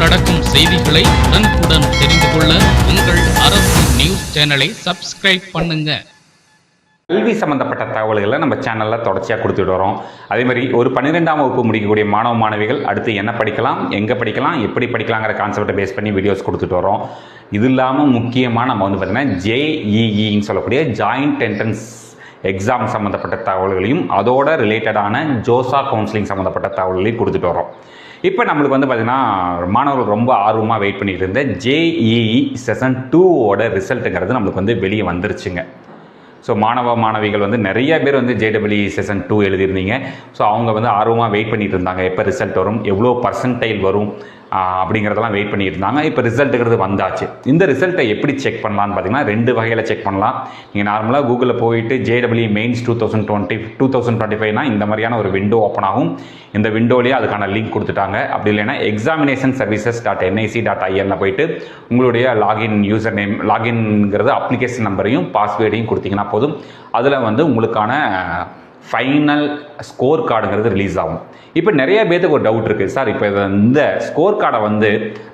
நடக்கும் செய்திகளை உடனுக்குடன் தெரிந்து கொள்ள உங்கள் அரசு நியூஸ் சேனலை சப்ஸ்கிரைப் பண்ணுங்க. கல்வி சம்மந்தப்பட்ட தகவல்களை நம்ம சேனலில் தொடர்ச்சியாக கொடுத்துட்டு வரோம். அதே மாதிரி ஒரு பன்னிரெண்டாம் வகுப்பு முடிக்கக்கூடிய மாணவ மாணவிகள் அடுத்து என்ன படிக்கலாம் எங்கே படிக்கலாம் எப்படி படிக்கலாங்கிற கான்செப்டை பேஸ் பண்ணி வீடியோஸ் கொடுத்துட்டு வரோம். இது இல்லாமல் முக்கியமாக நம்ம வந்து பார்த்திங்கன்னா ஜேஇஇன்னு சொல்லக்கூடிய ஜாயிண்ட் என்ட்ரன்ஸ் எக்ஸாம் சம்மந்தப்பட்ட தகவல்களையும் அதோட ரிலேட்டடான ஜோசா கவுன்சிலிங் சம்மந்தப்பட்ட தகவல்களையும் கொடுத்துட்டு வரோம். இப்போ நம்மளுக்கு வந்து பார்த்திங்கன்னா மாணவர்கள் ரொம்ப ஆர்வமாக வெயிட் பண்ணிட்டு இருந்த ஜேஇஇ செஷன் டூவோட ரிசல்ட்டுங்கிறது நம்மளுக்கு வந்து வெளியே வந்துருச்சுங்க. ஸோ மாணவ மாணவிகள் வந்து நிறைய பேர் வந்து ஜேடபிள்இ செஷன் டூ எழுதியிருந்தீங்க. ஸோ அவங்க வந்து ஆர்வமாக வெயிட் பண்ணிட்டு இருந்தாங்க. எப்போ ரிசல்ட் வரும்? எவ்வளோ பர்சன்டைல் வரும்? அப்படிங்கிறதெல்லாம் வெயிட் பண்ணிட்டு இருந்தாங்க இப்போ ரிசல்ட்டுங்கிறது வந்தாச்சு. இந்த ரிசல்ட்டை எப்படி செக் பண்ணலான்னு பார்த்தீங்கன்னா ரெண்டு வகையில் செக் பண்ணலாம். நீங்கள் நார்மலாக கூகுளில் போயிட்டு JW mains two thousand twenty two thousand twenty ஃபைவ்னா இந்த மாதிரியான ஒரு விண்டோ ஓப்பன் ஆகும். இந்த விண்டோலேயே அதுக்கான லிங்க் கொடுத்துட்டாங்க. அப்படி இல்லைன்னா examination services dot NIC dot ஐஎனில் போயிட்டு உங்களுடைய லாகின் யூசர் நேம் லாகின்ங்கிறது அப்ளிகேஷன் நம்பரையும் பாஸ்வேர்டையும் கொடுத்தீங்கன்னா போதும். அதில் வந்து உங்களுக்கான ஃபைனல் ஸ்கோர் கார்டுங்கிறது ரிலீஸ் ஆகும். இப்போ நிறைய பேர்த்துக்கு ஒரு டவுட் இருக்குது சார் இப்போ இந்த ஸ்கோர் கார்டை வந்து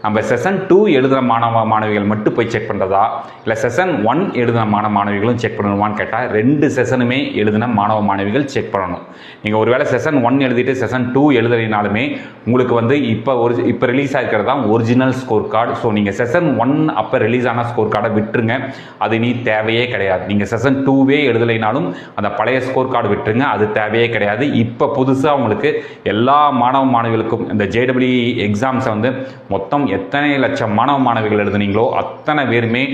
நம்ம செஷன் டூ எழுதுகிற மாணவ மாணவிகள் மட்டும் போய் செக் பண்ணுறதா இல்லை செஷன் ஒன் எழுதின மாணவ மாணவிகளும் செக் பண்ணணுமான்னு கேட்டால் ரெண்டு செஷனுமே எழுதின மாணவ மாணவிகள் செக் பண்ணணும். நீங்கள் ஒருவேளை செஷன் ஒன் எழுதிட்டு செஷன் டூ எழுதலைனாலுமே உங்களுக்கு வந்து இப்போ ஒரு இப்போ ரிலீஸ் ஆகிருக்கிறது தான் ஒரிஜினல் ஸ்கோர் கார்டு ஸோ நீங்கள் செஷன் ஒன் அப்போ ரிலீஸ் ஆன ஸ்கோர் கார்டை விட்டுருங்க. அது நீ தேவையே கிடையாது. நீங்கள் செஷன் டூவே எழுதலைனாலும் அந்த பழைய ஸ்கோர் கார்டு விட்டுருங்க. அது தேவையே கிடையாது. இப்போ புதுசாக உங்களுக்கு எல்லா மாணவ மாணவிகளுக்கும் இந்த ஜேடபிள்யூ எக்ஸாம்ஸை வந்து மொத்தம் எத்தனை லட்சம் மாணவ மாணவிகள் எழுதுனீங்களோ அத்தனை பேருமே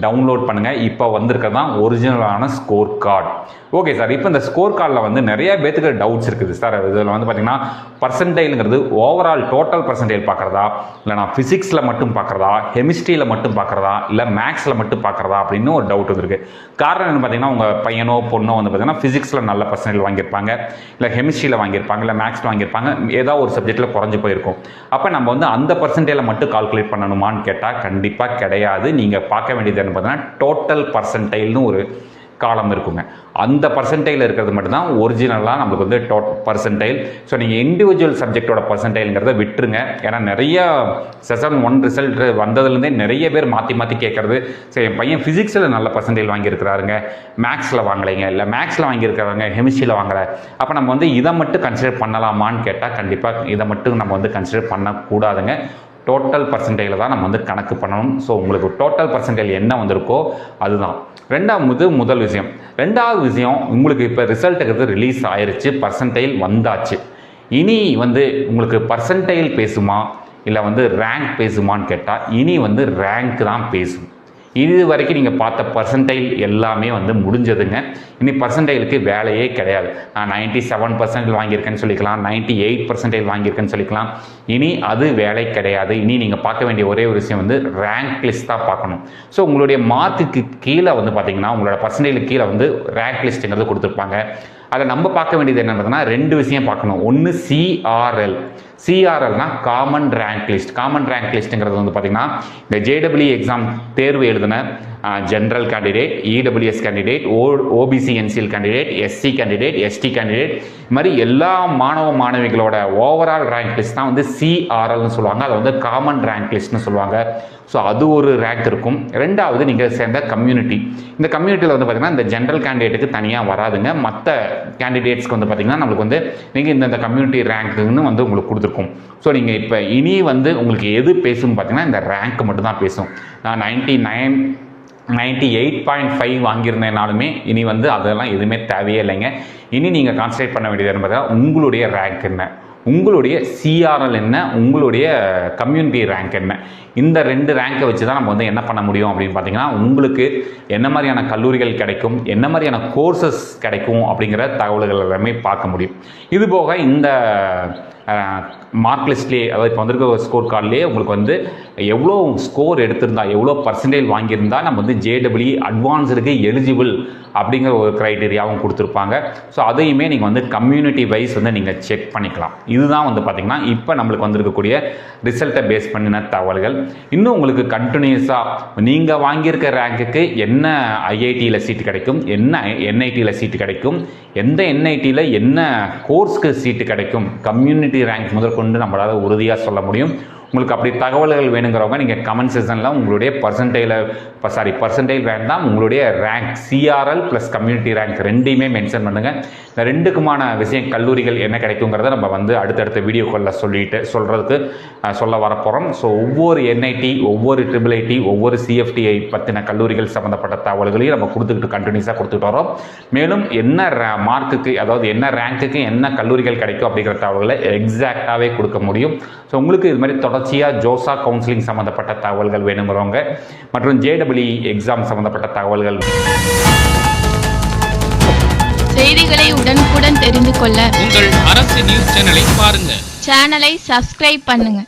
டவுன்லோட் பண்ணுங்கள் இப்போ வந்திருக்கிறது தான் ஒரிஜினலான ஸ்கோர் கார்டு ஓகே சார் இப்போ இந்த ஸ்கோர் கார்டில் வந்து நிறைய பேத்துக்கு டவுட்ஸ் இருக்குது சார் இதில் வந்து பார்த்தீங்கன்னா பர்சன்டைலுங்கிறது ஓவரால் டோட்டல் பர்சன்டைல் பார்க்குறதா இல்லை நான் ஃபிசிக்ஸில் மட்டும் பார்க்குறதா கெமிஸ்ட்ரியில் மட்டும் பார்க்குறதா இல்லை மேக்ஸில் மட்டும் பார்க்குறதா அப்படின்னு ஒரு டவுட் வந்திருக்கு. காரணம் என்ன பார்த்தீங்கன்னா உங்கள் பையனோ பொண்ணோ வந்து பார்த்தீங்கன்னா ஃபிசிக்ஸில் நல்ல பர்சன்டேஜ் வாங்கியிருப்பாங்க இல்லை கெமிஸ்ட்ரியில் வாங்கியிருப்பாங்க இல்லை மேக்ஸில் வாங்கியிருப்பாங்க ஏதாவது ஒரு சப்ஜெக்ட்டில் குறைஞ்சு போயிருக்கும். அப்போ நம்ம வந்து அந்த பர்சன்டேஜில் மட்டும் கால்குலேட் பண்ணணுமான்னு கேட்டால் கண்டிப்பாக கிடையாது. நீங்கள் பார்க்க வேண்டியது என்ன பார்த்தீங்கன்னா டோட்டல் பர்சன்டைல்னு ஒரு காலம் இருக்குங்க. அந்த பர்சன்டைல் இருக்கிறது மட்டும்தான் ஒரிஜினலாக நம்மளுக்கு வந்து டோட் பர்சன்டைல் ஸோ நீங்கள் இண்டிவிஜுவல் சப்ஜெக்டோட பர்சன்டைலுங்கிறத விட்டுருங்க. ஏன்னா நிறைய செஷன் ஒன் ரிசல்ட் வந்ததுலேருந்தே நிறைய பேர் மாற்றி மாற்றி கேட்குறது. சரி என் பையன் ஃபிசிக்ஸில் நல்ல பர்சன்டைல் வாங்கியிருக்கிறாருங்க. மேக்ஸில் வாங்கலைங்க. இல்லை மேக்ஸில் வாங்கியிருக்கிறாங்க கெமிஸ்ட்ரியில் வாங்கலை. அப்போ நம்ம வந்து இதை மட்டும் கன்சிடர் பண்ணலாமான்னு கேட்டால் கண்டிப்பாக இதை மட்டும் நம்ம வந்து கன்சிடர் பண்ணக்கூடாதுங்க. டோட்டல் பர்சன்டேஜில் தான் நம்ம வந்து கணக்கு பண்ணணும். ஸோ உங்களுக்கு டோட்டல் பர்சன்டேஜ் என்ன வந்திருக்கோ அதுதான். ரெண்டாவது முதல் விஷயம். ரெண்டாவது விஷயம் உங்களுக்கு இப்போ ரிசல்ட்டுங்கிறது ரிலீஸ் ஆயிடுச்சு பர்சன்டைல் வந்தாச்சு. இனி வந்து உங்களுக்கு பர்சன்டைல் பேசுமா? இல்லை வந்து ரேங்க் பேசுமான்னு கேட்டால் இனி வந்து ரேங்க் தான் பேசும். இது வரைக்கும் நீங்கள் பார்த்த பர்சன்டைல் எல்லாமே வந்து முடிஞ்சதுங்க. இனி பர்சன்டைலுக்கு வேலையே கிடையாது. நான் நைன்ட்டி செவன் பர்சன்டேஜ் வாங்கியிருக்கேன்னு சொல்லிக்கலாம். நைன்ட்டி எயிட் பர்சன்டேஜ் வாங்கியிருக்கேன்னு சொல்லிக்கலாம். இனி அது வேலை கிடையாது. இனி நீங்கள் பார்க்க வேண்டிய ஒரே ஒரு விஷயம் வந்து ரேங்க் லிஸ்ட் தான் பார்க்கணும். ஸோ உங்களுடைய மார்க்குக்கு கீழே வந்து பார்த்தீங்கன்னா உங்களோட பர்சன்டேஜுக்கு கீழே வந்து ரேங்க் லிஸ்ட்டுங்கிறது கொடுத்துருப்பாங்க. அதை நம்ம பார்க்க வேண்டியது என்ன ரெண்டு விஷயம் பார்க்கணும். ஒன்று CRL சிஆர்எல்னா common rank list common rank லிஸ்ட்டுங்கிறது வந்து பார்த்திங்கன்னா இந்த ஜேடபிள்யூ எக்ஸாம் தேர்வு எழுதின general candidate EWS candidate O OBC NCL candidate SC candidate ST candidate இது மாதிரி எல்லா மாணவ மாணவிகளோட ஓவரால் ரேங்க் லிஸ்ட் தான் வந்து சிஆர்எல்னு சொல்லுவாங்க. அதை வந்து காமன் ரேங்க் லிஸ்ட்னு சொல்லுவாங்க. ஸோ அது ஒரு ரேங்க் இருக்கும். ரெண்டாவது நீங்கள் சேர்ந்த கம்யூனிட்டி இந்த கம்யூனிட்டியில் வந்து பார்த்திங்கன்னா இந்த ஜென்ரல் கேண்டிடேட்டுக்கு தனியாக வராதுங்க. மற்ற கேண்டிடேட்ஸ்க்கு வந்து பார்த்திங்கன்னா நம்மளுக்கு வந்து நீங்கள் இந்த இந்த கம்யூனிட்டி ரேங்க்குன்னு வந்து உங்களுக்கு கொடுத்துருக்கும். ஸோ நீங்கள் இப்போ இனி வந்து உங்களுக்கு எது பேசும்னு பார்த்தீங்கன்னா இந்த ரேங்க் மட்டும் தான் பேசும். நான் ninety nine ninety eight point five வாங்கியிருந்தேனாலுமே இனி வந்து அதெல்லாம் எதுவுமே தேவையே இல்லைங்க. இனி நீங்கள் கான்சன்ட்ரேட் பண்ண வேண்டியது என்பதை உங்களுடைய ரேங்க் என்ன? உங்களுடைய சிஆர்எல் என்ன? உங்களுடைய கம்யூனிட்டி ரேங்க் என்ன? இந்த ரெண்டு ரேங்கை வச்சு தான் நம்ம வந்து என்ன பண்ண முடியும் அப்படின்னு பார்த்தீங்கன்னா உங்களுக்கு என்ன மாதிரியான கல்லூரிகள் கிடைக்கும் என்ன மாதிரியான கோர்சஸ் கிடைக்கும் அப்படிங்கிற தகவல்கள் எல்லாமே பார்க்க முடியும். இது போக இந்த மார்க் லிஸ்ட்லேயே அதாவது இப்போ வந்திருக்க ஒரு ஸ்கோர் கார்ட்லேயே உங்களுக்கு வந்து எவ்வளோ ஸ்கோர் எடுத்திருந்தா எவ்வளோ பர்சன்டேஜ் வாங்கியிருந்தா நம்ம வந்து ஜேடபிள்யூ அட்வான்ஸுக்கு எலிஜிபிள் அப்படிங்கிற ஒரு க்ரைட்டீரியாவும் கொடுத்துருப்பாங்க. ஸோ அதையுமே நீங்கள் வந்து கம்யூனிட்டி வைஸ் வந்து நீங்கள் செக் பண்ணிக்கலாம். இதுதான் வந்து பார்த்திங்கன்னா இப்போ நம்மளுக்கு வந்திருக்கக்கூடிய ரிசல்ட்டை பேஸ் பண்ணின தகவல்கள். இன்னும் உங்களுக்கு கண்டினியூஸாக நீங்கள் வாங்கியிருக்க ரேங்க்குக்கு என்ன ஐஐடியில் சீட்டு கிடைக்கும் என்ன என்ஐடியில் சீட்டு கிடைக்கும் எந்த என்ஐடியில் என்ன கோர்ஸ்க்கு சீட்டு கிடைக்கும் கம்யூனிட்டி ரேங்க் முதற்கொண்டு நம்மளால் உறுதியாக சொல்ல முடியும். உங்களுக்கு அப்படி தகவல்கள் வேணுங்கிறவங்க நீங்கள் கமெண்ட் செஷனில் உங்களுடைய பர்சன்டைல இப்போ சாரி பர்சன்டேஜ் வேண்டாம் உங்களுடைய rank CRL plus community rank ரெண்டையுமே மென்ஷன் பண்ணுங்கள் இந்த ரெண்டுக்குமான விஷயம் கல்லூரிகள் என்ன கிடைக்குங்கிறத நம்ம வந்து அடுத்தடுத்த வீடியோக்களில் சொல்லிட்டு சொல்கிறதுக்கு சொல்ல வரப்போகிறோம் ஸோ ஒவ்வொரு என்ஐடி ஒவ்வொரு ட்ரிபிள் ஐடி ஒவ்வொரு சிஎஃப்டிஐ பற்றின கல்லூரிகள் சம்மந்தப்பட்ட தகவல்களையும் நம்ம கொடுத்துக்கிட்டு கண்டினியூஸாக கொடுத்துட்டு வரோம். மேலும் என்ன மார்க்குக்கு அதாவது என்ன ரேங்க்குக்கு என்ன கல்லூரிகள் கிடைக்கும் அப்படிங்கிற தகவல்களை எக்ஸாக்டாகவே கொடுக்க முடியும். ஸோ உங்களுக்கு இது மாதிரி தொடர்ச்சியாக ஜோசா கவுன்சிலிங் சம்மந்தப்பட்ட தகவல்கள் வேணுங்கிறவங்க மற்றும் ஜேடபிள்இ எக்ஸாம் சம்மந்தப்பட்ட தகவல்கள். செய்திகளை உடனுக்குடன் தெரிந்து கொள்ள உங்கள் அரசு நியூஸ் சேனலை பாருங்க. சேனலை சப்ஸ்கிரைப் பண்ணுங்க.